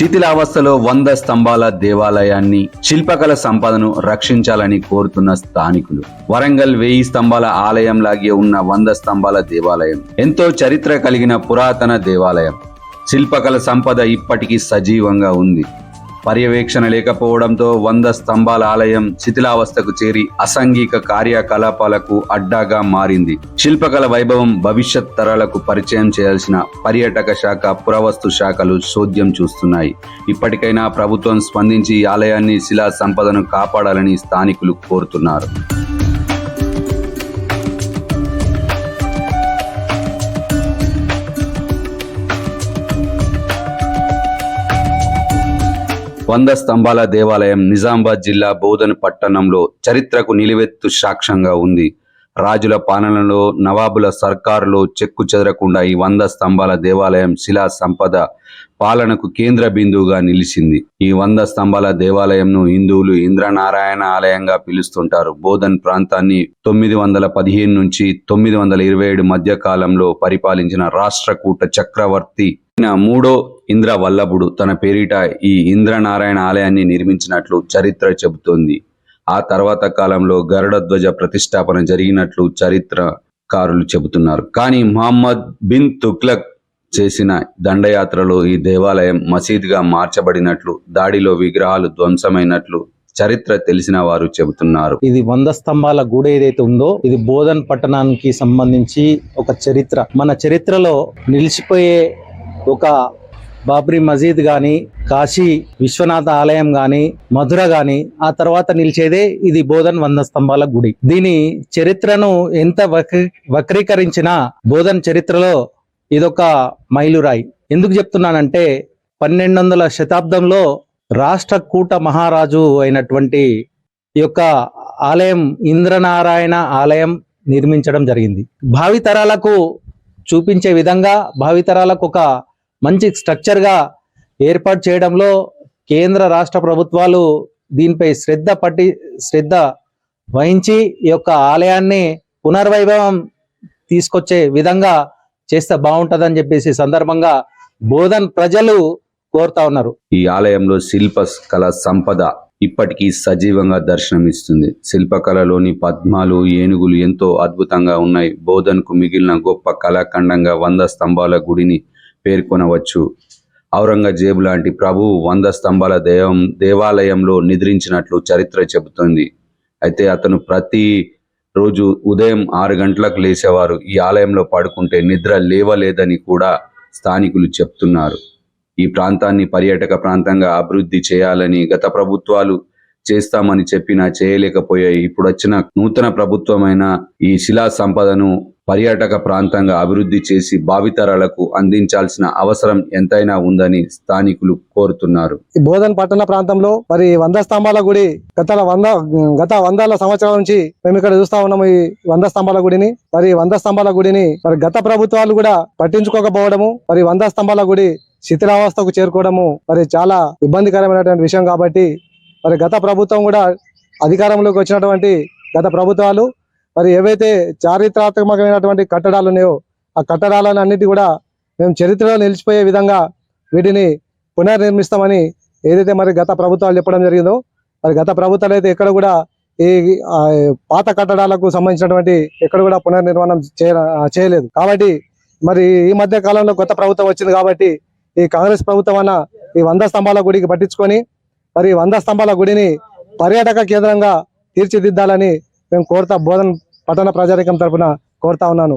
శిథిలావస్థలో వంద స్తంభాల దేవాలయాన్ని శిల్పకళ సంపదను రక్షించాలని కోరుతున్న స్థానికులు. వరంగల్ వెయ్యి స్తంభాల ఆలయం లాగే ఉన్న వంద స్తంభాల దేవాలయం ఎంతో చరిత్ర కలిగిన పురాతన దేవాలయం. శిల్పకళ సంపద ఇప్పటికీ సజీవంగా ఉంది. పర్యవేక్షణ లేకపోవడంతో వంద స్తంభాల ఆలయం శిథిలావస్థకు చేరి అసాంఘిక కార్యకలాపాలకు అడ్డాగా మారింది. శిల్పకళ వైభవం భవిష్యత్ తరాలకు పరిచయం చేయాల్సిన పర్యాటక శాఖ పురావస్తు శాఖలు చోద్యం చూస్తున్నాయి. ఇప్పటికైనా ప్రభుత్వం స్పందించి ఈ ఆలయాన్ని శిలా సంపదను కాపాడాలని స్థానికులు కోరుతున్నారు. వంద స్తంభాల దేవాలయం నిజామాబాద్ జిల్లా బోధన్ పట్టణంలో చరిత్రకు నిలువెత్తు సాక్ష్యంగా ఉంది. రాజుల పాలనలో నవాబుల సర్కారులో చెక్కు చెదరకుండా ఈ వంద స్తంభాల దేవాలయం శిలా సంపద పాలనకు కేంద్ర బిందువుగా నిలిచింది. ఈ వంద స్తంభాల దేవాలయంను హిందువులు ఇంద్రనారాయణ ఆలయంగా పిలుస్తుంటారు. బోధన్ ప్రాంతాన్ని తొమ్మిది వందల పదిహేను నుంచి తొమ్మిది వందల ఇరవై ఏడు మధ్య కాలంలో పరిపాలించిన రాష్ట్రకూట చక్రవర్తి మూడో ఇంద్ర వల్లభుడు తన పేరిట ఈ ఇంద్రనారాయణ ఆలయాన్ని నిర్మించినట్లు చరిత్ర చెబుతోంది. ఆ తర్వాత కాలంలో గరుడ ధ్వజ ప్రతిష్టాపన జరిగినట్లు చరిత్రకారులు చెబుతున్నారు. కానీ మహమ్మద్ బిన్ తుగ్లక్ చేసిన దండయాత్రలో ఈ దేవాలయం మసీద్గా మార్చబడినట్లు దాడిలో విగ్రహాలు ధ్వంసమైనట్లు చరిత్ర తెలిసిన వారు చెబుతున్నారు. ఇది వంద స్తంభాల గుడి ఏదైతే ఉందో ఇది బోధన్ పట్టణానికి సంబంధించి ఒక చరిత్ర. మన చరిత్రలో నిలిచిపోయే ఒక బాబ్రీ మసీద్ కానీ కాశీ విశ్వనాథ ఆలయం కానీ మధుర కానీ ఆ తర్వాత నిలిచేదే ఇది బోధన్ వంద స్తంభాల గుడి. దీని చరిత్రను ఎంత వక్రీ వక్రీకరించినా బోధన్ చరిత్రలో ఇదొక మైలురాయి. ఎందుకు చెప్తున్నానంటే పన్నెండు వందల శతాబ్దంలో రాష్ట్రకూట మహారాజు అయినటువంటి ఈ యొక్క ఆలయం ఇంద్రనారాయణ ఆలయం నిర్మించడం జరిగింది. భావితరాలకు చూపించే విధంగా భావితరాలకు ఒక మంచి స్ట్రక్చర్గా ఏర్పాటు చేయడంలో కేంద్ర రాష్ట్ర ప్రభుత్వాలు దీనిపై శ్రద్ధ పట్టి శ్రద్ధ వహించి ఈ యొక్క ఆలయాన్ని పునర్వైభవం తీసుకొచ్చే విధంగా చేస్తే బాగుంటుందని చెప్పేసి సందర్భంగా బోధన్ ప్రజలు కోరుతా ఉన్నారు. ఈ ఆలయంలో శిల్ప కళ సంపద ఇప్పటికీ సజీవంగా దర్శనమిస్తుంది. శిల్పకళలోని పద్మాలు ఏనుగులు ఎంతో అద్భుతంగా ఉన్నాయి. బోధన్కు మిగిలిన గొప్ప కళాఖండంగా వంద స్తంభాల గుడిని పేర్కొనవచ్చు. ఔరంగజేబు లాంటి ప్రభువు వంద స్తంభాల దేవం దేవాలయంలో నిద్రించినట్లు చరిత్ర చెబుతుంది. అయితే అతను ప్రతి రోజు ఉదయం ఆరు గంటలకు లేచేవారు. ఈ ఆలయంలో పడుకుంటే నిద్ర లేవలేదని కూడా స్థానికులు చెప్తున్నారు. ఈ ప్రాంతాన్ని పర్యాటక ప్రాంతంగా అభివృద్ధి చేయాలని గత ప్రభుత్వాలు చేస్తామని చెప్పినా చేయలేకపోయాయి. ఇప్పుడు వచ్చిన నూతన ప్రభుత్వమైన ఈ శిలా సంపదను పర్యాటక ప్రాంతంగా అభివృద్ధి చేసి భావితరాలకు అందించాల్సిన అవసరం ఎంతైనా ఉందని స్థానికులు కోరుతున్నారు. ఈ బోధన్ పట్టణ ప్రాంతంలో మరి వంద స్తంభాల గుడి గత వంద గత వందల సంవత్సరాల నుంచి మేము ఇక్కడ చూస్తా ఉన్నాము ఈ వంద స్తంభాల గుడిని. మరి వంద స్తంభాల గుడిని మరి గత ప్రభుత్వాలు కూడా పట్టించుకోకపోవడము మరి వంద స్తంభాల గుడి శిథిలావస్థకు చేరుకోవడము మరి చాలా ఇబ్బందికరమైనటువంటి విషయం కాబట్టి మరి గత ప్రభుత్వం కూడా అధికారంలోకి వచ్చినటువంటి గత ప్రభుత్వాలు మరి ఏవైతే చారిత్రాత్మకమైనటువంటి కట్టడాలు ఉన్నాయో ఆ కట్టడాలను అన్నిటి కూడా మేము చరిత్రలో నిలిచిపోయే విధంగా వీటిని పునర్నిర్మిస్తామని ఏదైతే మరి గత ప్రభుత్వాలు చెప్పడం జరిగిందో మరి గత ప్రభుత్వాలు అయితే ఎక్కడ కూడా ఈ పాత కట్టడాలకు సంబంధించినటువంటి ఎక్కడ కూడా పునర్నిర్మాణం చేయ చేయలేదు. కాబట్టి మరి ఈ మధ్య కాలంలో కొత్త ప్రభుత్వం వచ్చింది కాబట్టి ఈ కాంగ్రెస్ ప్రభుత్వం అన్న ఈ వంద స్తంభాల గుడికి పట్టించుకొని మరి ఈ వంద స్తంభాల గుడిని పర్యాటక కేంద్రంగా తీర్చిదిద్దాలని మేము కోరుతా బోధన పట్టణ ప్రజానికం తరఫున కోరుతా ఉన్నాను.